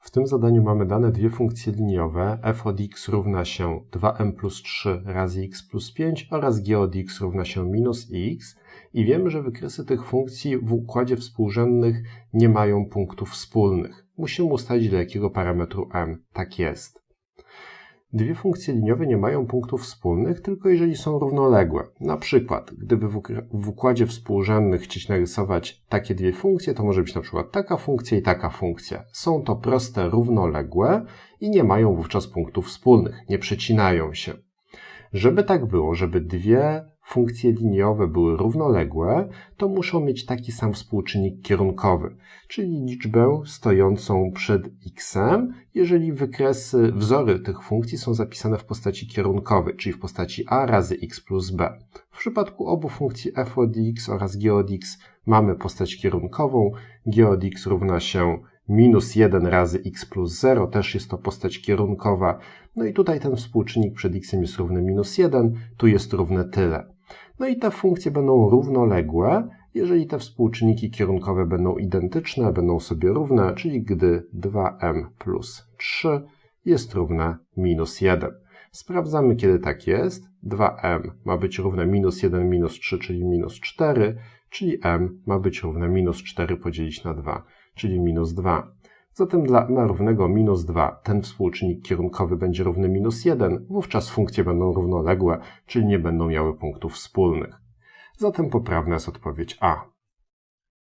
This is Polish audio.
W tym zadaniu mamy dane dwie funkcje liniowe f od x równa się 2m plus 3 razy x plus 5 oraz g od x równa się minus x i wiemy, że wykresy tych funkcji w układzie współrzędnych nie mają punktów wspólnych. Musimy ustalić do jakiego parametru m tak jest. Dwie funkcje liniowe nie mają punktów wspólnych, tylko jeżeli są równoległe. Na przykład, gdyby w układzie współrzędnych chcieć narysować takie dwie funkcje, to może być na przykład taka funkcja i taka funkcja. Są to proste, równoległe i nie mają wówczas punktów wspólnych, nie przecinają się. Żeby tak było, żeby dwie funkcje liniowe były równoległe, to muszą mieć taki sam współczynnik kierunkowy, czyli liczbę stojącą przed x, jeżeli wykresy, wzory tych funkcji są zapisane w postaci kierunkowej, czyli w postaci a razy x plus b. W przypadku obu funkcji f od x oraz g od x mamy postać kierunkową, g od x równa się minus 1 razy x plus 0, też jest to postać kierunkowa. No i tutaj ten współczynnik przed x jest równy minus 1, tu jest równe tyle. No i te funkcje będą równoległe, jeżeli te współczynniki kierunkowe będą identyczne, będą sobie równe, czyli gdy 2m plus 3 jest równe minus 1. Sprawdzamy, kiedy tak jest. 2m ma być równe minus 1 minus 3, czyli minus 4, czyli m ma być równe minus 4 podzielić na 2, czyli minus 2. Zatem dla m równego minus 2 ten współczynnik kierunkowy będzie równy minus 1, wówczas funkcje będą równoległe, czyli nie będą miały punktów wspólnych. Zatem poprawna jest odpowiedź A.